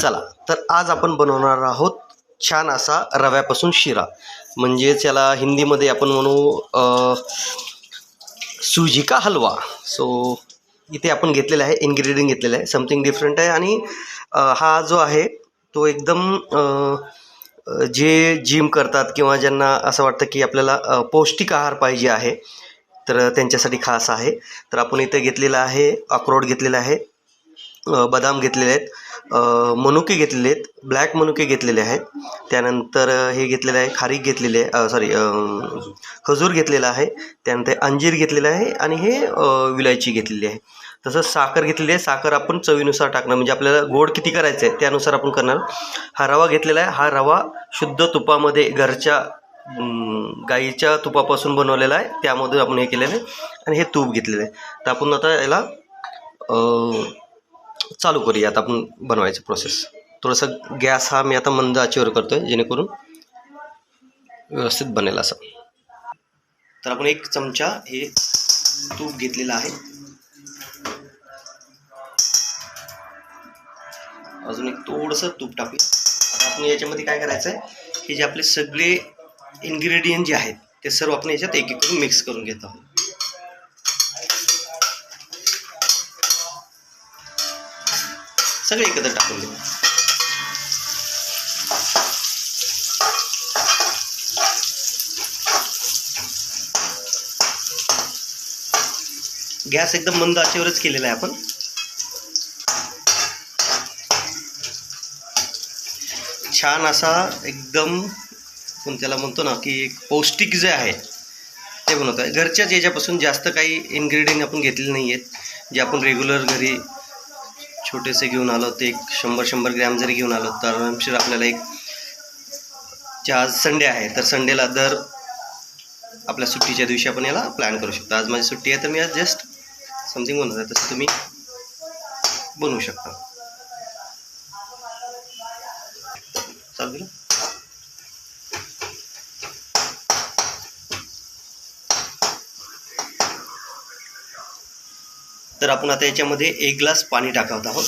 चला तर आज आपण बनवणार आहोत छान असा रव्यापासून शिरा. म्हणजेच याला हिंदीमध्ये आपण म्हणू सुजिका सुजी का हलवा. सो इथे आपण घेतलेला आहे इन्ग्रेडियंट घेतलेला आहे समथिंग डिफरंट आहे आणि हा जो आहे तो एकदम जे जिम करतात किंवा ज्यांना असं वाटतं की आपल्याला पौष्टिक आहार पाहिजे आहे तर त्यांच्यासाठी खास आहे. तर आपण इथे घेतलेला आहे अक्रोड घेतलेला आहे बदाम घेतलेले आहेत. मनुके घेतलेले आहेत. ब्लॅक मनुके घेतलेले आहेत. त्यानंतर हे घेतलेलं आहे खारीक घेतलेले आहे सॉरी खजूर घेतलेला आहे. त्यानंतर अंजीर घेतलेलं आहे आणि हे विलायची घेतलेली आहे. तसंच साखर घेतलेली आहे. साखर आपण चवीनुसार टाकणार. म्हणजे आपल्याला गोड किती करायचं आहे त्यानुसार आपण करणार. हा रवा घेतलेला आहे. हा रवा शुद्ध तुपामध्ये घरच्या गाईच्या तुपापासून बनवलेला आहे. त्यामधून आपण हे केलेलं आहे. आणि हे तूप घेतलेलं आहे. तर आपण आता याला चालू करूया आता आपण बनवायचं प्रोसेस थोडंसं गॅस हा मी आता मंद आचेवर करतो आहे जेणेकरून व्यवस्थित बनेल असं. तर आपण एक चमचा हे तूप घेतलेलं आहे. अजून एक थोडंसं तूप टाकू आता आपण याच्यामध्ये काय करायचं आहे हे जे आपले सगळे इन्ग्रेडियंट जे आहेत ते सर्व आपण याच्यात एक एक करून मिक्स करून घेत आहोत. सगळे एकत्र टाकून देऊ. गॅस एकदम मंद आचेवरच केलेला आहे आपण. छान असा एकदम आपण त्याला म्हणतो ना की एक पौष्टिक जे आहे ते बनवतो आहे घरच्याच याच्यापासून जास्त काही इन्ग्रेडियंट आपण घेतलेले नाही आहेत जे आपण रेग्युलर घरी छोटेसे घेऊन आलो ते एक शंभर शंभर ग्रॅम जरी घेऊन आलो तर आरामशीर आपल्याला एक जे आज संडे आहे तर संडेला दर आपल्या सुट्टीच्या दिवशी आपण याला प्लॅन करू शकतो. आज माझी सुट्टी आहे तर मी आज जस्ट समथिंग बनवत आहे तसं तुम्ही बनवू शकता. चालू तर आपण आता याच्यामध्ये एक ग्लास पाणी टाकत आहोत.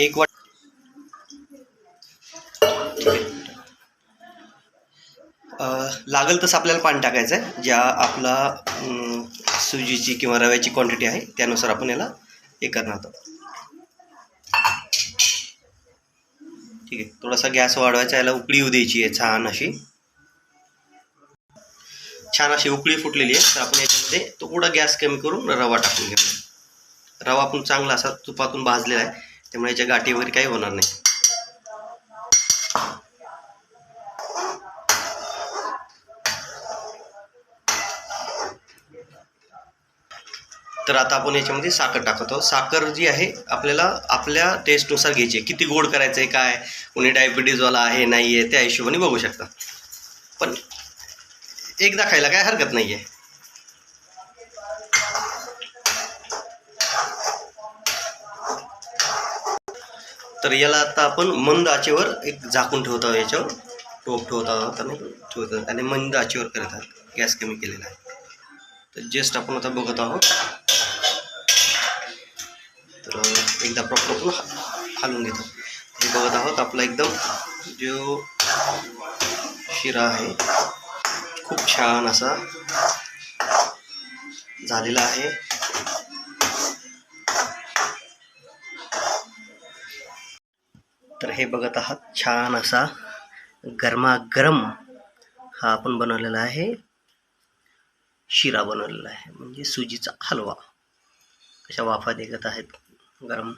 एक वाट लागल लागेल तसं आपल्याला पाणी टाकायचं आहे ज्या आपला सुजीची किंवा रव्याची क्वांटिटी आहे त्यानुसार आपण याला हे करणार आहोत. ठीक आहे थोडासा गॅस वाढवायचा याला उकळी येऊ द्यायची आहे छान अशी. छान अशी उकळी फुटलेली आहे तर आपण याच्यामध्ये थोडा गॅस कमी करून रवा टाकून घेऊ. रवा आपण चांगला असा तुपातून भाजलेला आहे त्यामुळे याच्या गाठी वगैरे काही होणार नाही. तर आता आपण याच्यामध्ये साखर टाकत आहोत. साखर जी आहे आपल्याला आपल्या टेस्टनुसार घ्यायची आहे. किती गोड करायचं आहे काय? कोणी डायबिटीजवाला आहे नाही आहे त्या हिशोबाने बघू शकता. पण एकदा खायला काय हरकत नाही आहे तर याला आता आपण मंद आचेवर एक झाकून ठेवत आहोत याच्यावर. टोप ठेवत आहोत आणि ठेवत आहोत. आणि मंद आचेवर करत आहोत. गॅस कमी केलेला आहे. तर जस्ट आपण आता बघत आहोत. तर एकदा प्रॉपर आपण हालून घेतो. हे बघत आहोत. आपला एकदम जो शिरा आहे खूप छान असा झालेला आहे. तर हे बघत आहात छान असा गरमागरम हा आपण बनवलेला आहे. शिरा बनवलेला आहे म्हणजे सुजीचा हलवा. कशा वाफा देखत आहेत गरम